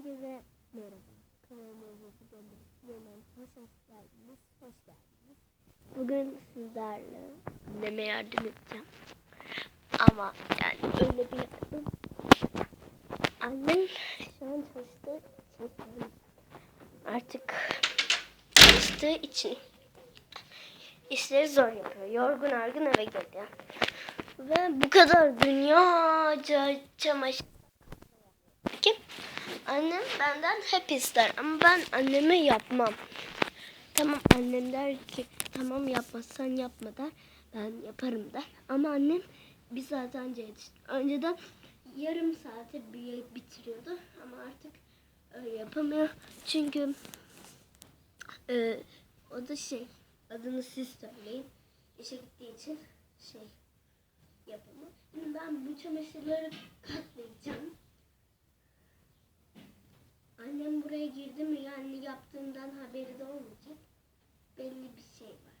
Herkese merhaba. Kanalımıza döndürüyorum. Hoş geldiniz. Hoş geldiniz. Bugün sizlerle anneme yardım edeceğim. Ama yani öyle bir yardım. Annem şu an çalıştığı için artık çalıştığı için işleri zor yapıyor. Yorgun argın eve geliyor. Ve bu kadar dünyaca çamaşır ki annem benden hep ister ama ben anneme yapmam. Tamam annem der ki tamam yapmazsan yapma der. Ben yaparım der. Ama annem bir saat önce. Önceden yarım saate bitiriyordu ama artık öyle yapamıyor. Çünkü e, o da şey adını siz söyleyin. İşe gittiği için şey yapamıyor. Şimdi ben bu çamaşırları katlayacağım. Annem buraya girdi mi yani yaptığımdan haberi de olmayacak. Belli bir şey var.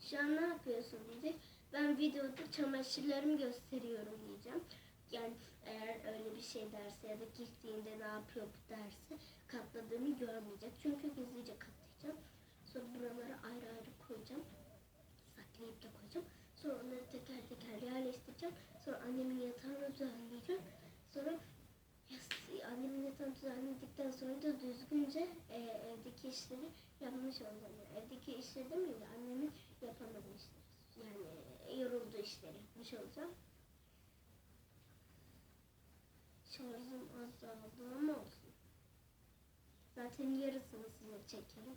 Şu an ne yapıyorsun diyecek. Ben videoda çamaşırlarımı gösteriyorum diyeceğim. Yani eğer öyle bir şey derse ya da gittiğinde ne yapıyor bu derse katladığımı görmeyecek. Çünkü gizlice katlayacağım. Sonra buraları ayrı ayrı koyacağım. Saklayıp da koyacağım. Sonra onları teker teker yerleştireceğim. Sonra annemin yatağını düzenleyeceğim. Sonra annemin yatağını düzenledikten sonra da düzgünce e, evdeki işleri yapmış olacağım. Yani evdeki işleri demeyeyim de annemin yapamadığı işleri. Yani e, yorulduğu işleri yapmış olacağım. Şarjım azaldı ama olsun. Zaten yarısını size çekerim.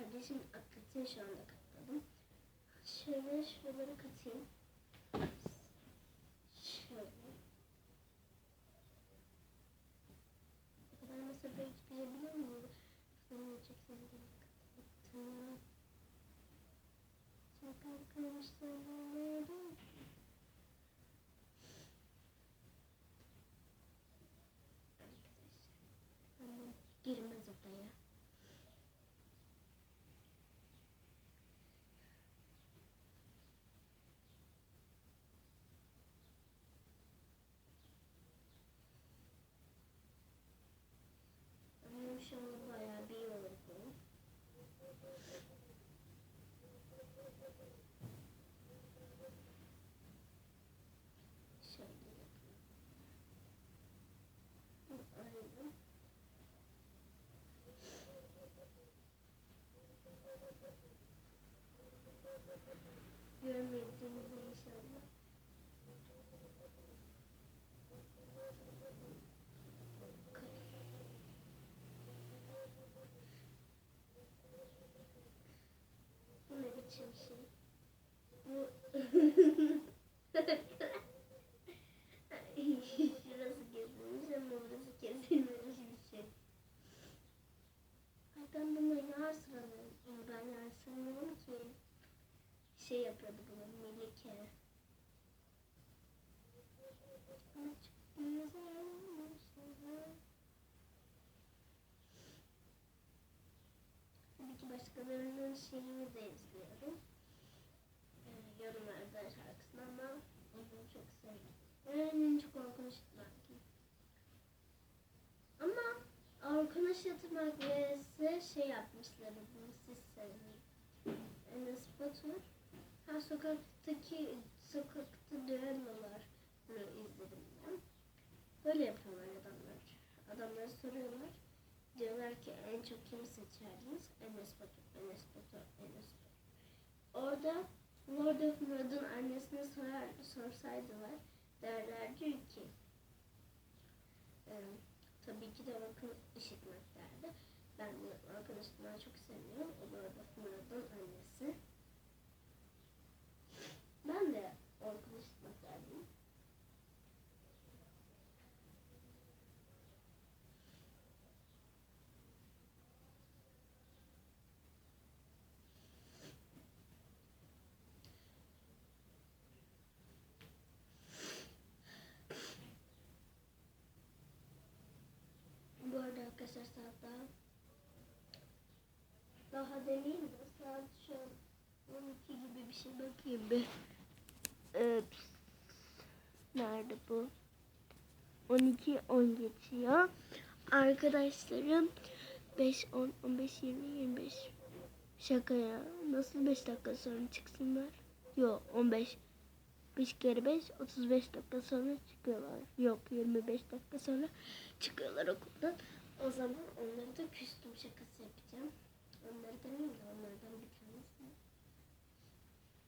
Kardeşim akıtıyor şu anda katladım. Şöyle şuraları katayım. Şöyle. Kadar mesela böyle biliyor musun? Sana çeksem de kapattım. Çok arkadaşlar nerede? Arkadaşlar. Annem girmez odaya. Annem şu anda bayağı bir yorgun. Şöyle yapayım. Aynen. Görmediğiniz inşallah. Bu ne biçim şey? Bu... Şurası kesilmiş ama burası kesilmemiş bir şey. Ay ben bunu yar sıralıyorum. Ama ben yar sıralıyorum ki. Şey yapıyordu bunu Melike. Ama çok güzelmiş. Tabii ki başkalarının şeyini de izliyorum. Ee, yorumlarda şarkısını ama onu çok seviyorum. En çok Orkun Işıtmak. Ama Orkun Işıtmak vs şey yapmışlar. Bunu siz. Enes Batur. Ha sokaktaki sokakta düellolar izledim ben. Böyle yapıyorlar adamlar. Adamlara soruyorlar. Diyorlar ki en çok kimi seçerdiniz? Enes Batur, Enes Batur, Enes Batur. Orada Lord of Murad'ın annesine sorar, sorsaydılar derlerdi ki e, tabii ki de Orkun Işıtmak derdi. Ben Orkun Işıtmak'ı çok seviyorum. O Lord of Murad'ın annesi. Ben de Orkun Işıtmak derdim. Bu arada arkadaşlar saat daha daha demeyeyim şu an 12 gibi bir şey bakayım bir. Ee, nerede bu? 12 10 geçiyor. Arkadaşlarım 5 10 15 20 25 Şaka ya. Nasıl 5 dakika sonra çıksınlar? Yok 15 5 kere 5 35 dakika sonra çıkıyorlar. Yok 25 dakika sonra çıkıyorlar okuldan. O zaman onları da küstüm şakası yapacağım. Onları demeyeyim de onlardan bir tanesi.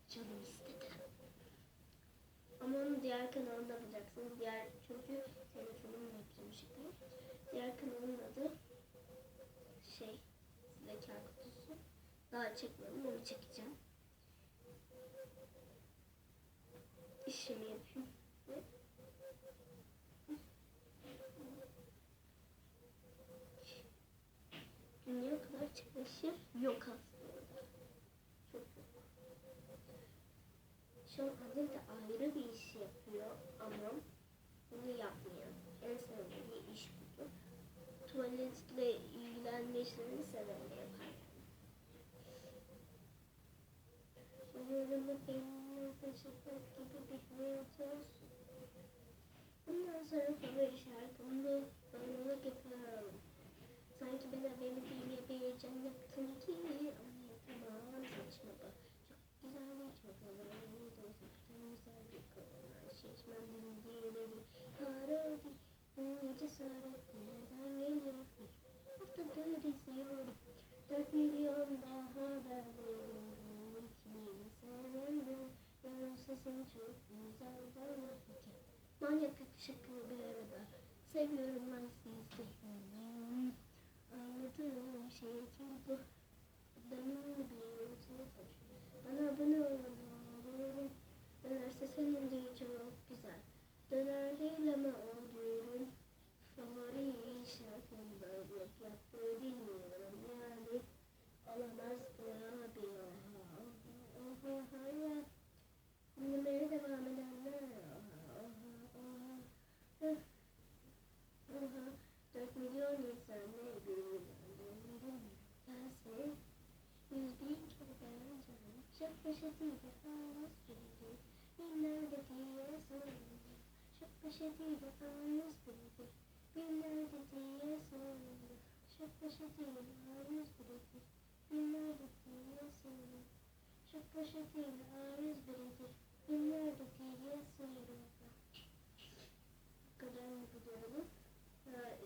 Canım istedi. Ama onu diğer kanalda bulacaksınız. Diğer çünkü telefonumla yapacağım şakayı. Diğer kanalın adı şey zeka kutusu. Daha çekmedim onu çekeceğim. İşimi yapayım. Çalışır yok aslında. Çok yok. Şu an annem de ayrı bir iş yapıyor ama bunu yapmıyor. En sevdiği iş budur. Tuvaletle ilgilenme işlerini severle yapar. Yarını benimle taşımak gibi bir hayat olsun. Bundan sonra favori şarkımda bağlılık yaparım. Sanki ben haberimi değil yapacağım yaptım ki ama yapamam saçma bak. Çok güzel bir çok havalı dostluktan güzel bir kadınlar şişman benim diyeleri Haradi bu cesaret nereden geliyor Haftadır izliyorum Dört milyon daha ben veriyorum Kimi sevmem Yarın sesin çok güzel bana Manyak yakışıklı bir Seviyorum ben sizi. Anladığım şey ki bu Benim bir Bana abone olun Dönerse senin de çok güzel. Döner değil ama o düğün Favori şarkımda yaptığı bilmiyorum. Yani Olamazdı abi oha oha oha ya Dinlemeye devam edenler oha oha oha Oha Dört milyon insan ne gülüyor Sensin Yüz bin kere ben canım Çok başı değil Ağız bildi Binlerce diye soruldu Çok başı değil Ağız bildi Binlerce diye soruldu Çok başı değil Ağız bildi Binlerce diye soruldu Çok başı değil Ağız bildi Binlerce diye soruldu Bu kadar mı biliyorum? Ha,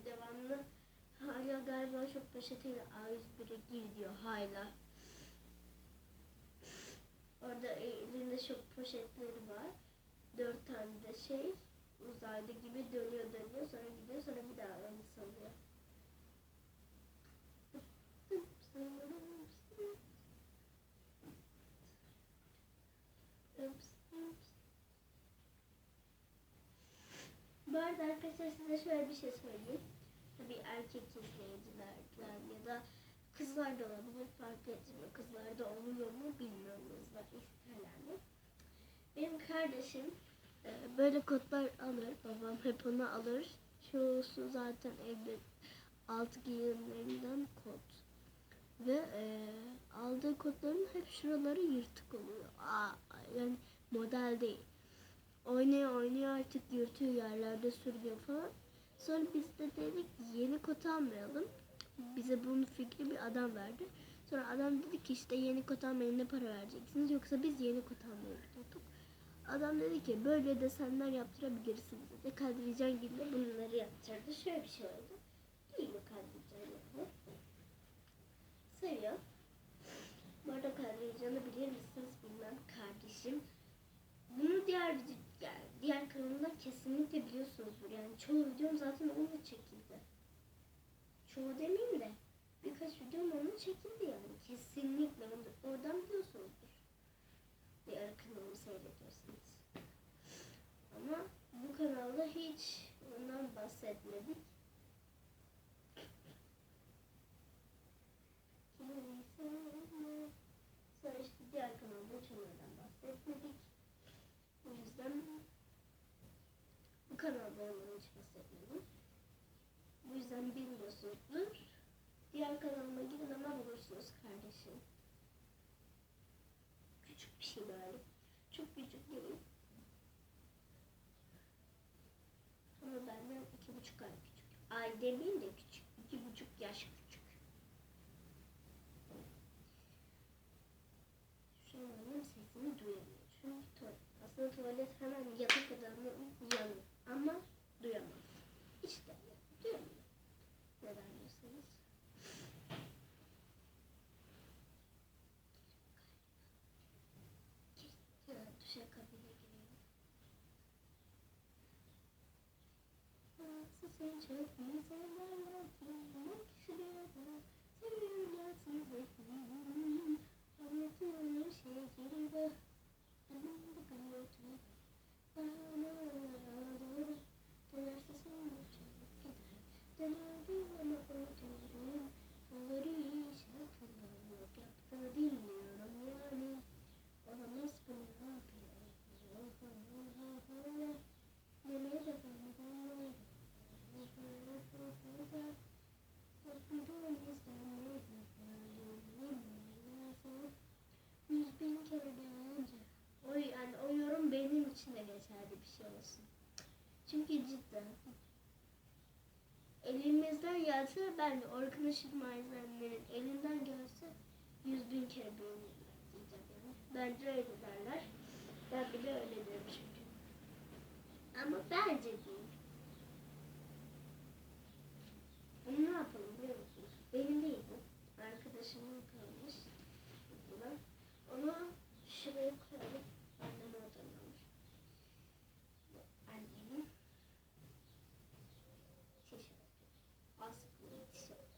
devamlı hala galiba çok peşetiyle A101'e gir diyor hala. Orada elinde çok poşetleri var. Dört tane de şey uzaylı gibi dönüyor dönüyor sonra gidiyor sonra bir daha onu salıyor. Bu arada arkadaşlar size şöyle bir şey söyleyeyim. Tabii erkek izleyiciler ya da kızlar da olabilir fark etmiyor. Kızlar da oluyor mu bilmiyorum kızlar isterler? Benim kardeşim e, böyle kodlar alır. Babam hep onu alır. Çoğusu zaten evde alt giyimlerinden kod. Ve e, aldığı kodların hep şuraları yırtık oluyor. Aa, yani model değil oynaya oynaya artık yırtıyor yerlerde sürüyor falan. Sonra biz de dedik yeni kot almayalım. Bize bunun fikri bir adam verdi. Sonra adam dedi ki işte yeni kot almaya ne para vereceksiniz yoksa biz yeni kot almaya gidiyorduk. Adam dedi ki böyle desenler yaptırabilirsiniz dedi. Kadrican gibi bunları yaptırdı. Şöyle bir şey oldu. İyi mi Kadrican yani? Seviyor. Bu arada Kadrican'ı bilir misiniz bilmem kardeşim. Bunu diğer yani diğer kanalımda kesinlikle biliyorsunuzdur. Yani çoğu videom zaten onunla çekildi. Çoğu demeyeyim de birkaç videom onunla çekildi yani. Kesinlikle oradan biliyorsunuzdur. Diğer kanalımı seyrediyorsunuz. Ama bu kanalda hiç ondan bahsetmedik. Sonra işte diğer kanalda onlardan bahsetmedik. O yüzden bu kanalda ondan hiç bahsetmedim yüzden bilmiyorsunuzdur. Diğer kanalıma gidin ama bulursunuz kardeşim. Küçük bir şey böyle. Çok küçük değil. Ama benden iki buçuk ay küçük. Ay demeyeyim de küçük. iki buçuk yaş küçük. Şu an benim sesimi duyamıyor. Çünkü tuvalet. Aslında tuvalet hemen yatak odamın yanında. Nasıl sen çok insanlarla tanımak istiyorum. Seviyorlar sizi. Anlatıyorum şehirde. Hemen bakın oturup. Bana doğru. Dönerse sonra çabuk gider. Dönerdim ama oturuyorum. Favori şarkılarım yok. Yaptı dinliyorum yani. Olamaz bu ne yapıyor? Yemeğe de ben Yüz bin kere daha önce. O, yani o yorum geçerli bir şey olsun. Çünkü cidden elimizden gelse ben de Orkun Işıtmaz'ın elinden gelse yüz bin kere beğenirler diyeceğim. Bence öyle derler. Ben bile öyle derim çünkü. Ama bence değil. Bunu ne yapalım biliyor musunuz? Benim değil bu. Arkadaşımın kalmış. Buna. Onu şuraya koyalım. Annem oradan almış. Bu Annemin tişörtü. Askılı tişört.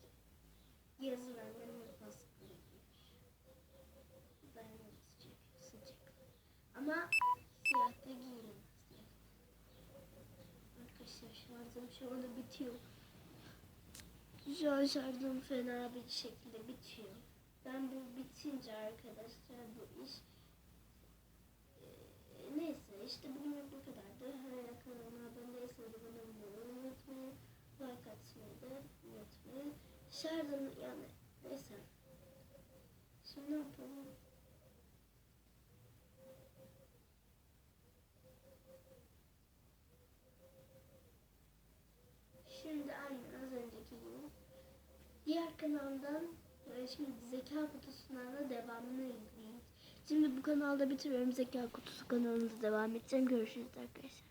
Yazın annem hep askılı giyer. Dayanamaz çünkü sıcak. Ama siyah da giyilemez. Arkadaşlar şarjım şu anda bitiyor. Şu an şarjım fena bir şekilde bitiyor. Ben bu bitince arkadaşlar bu iş Eee, neyse işte bugün bu kadardı. Hala kanalıma abone değilseniz abone olmayı unutmayın. Like atmayı da unutmayın. Şarjım yani neyse. Şimdi ne yapalım? Şimdi aynen az önceki gibi diğer kanaldan e, şimdi zeka kutusundan da devamını izleyin. Şimdi bu kanalda bitiriyorum. Zeka kutusu kanalında devam edeceğim. Görüşürüz arkadaşlar.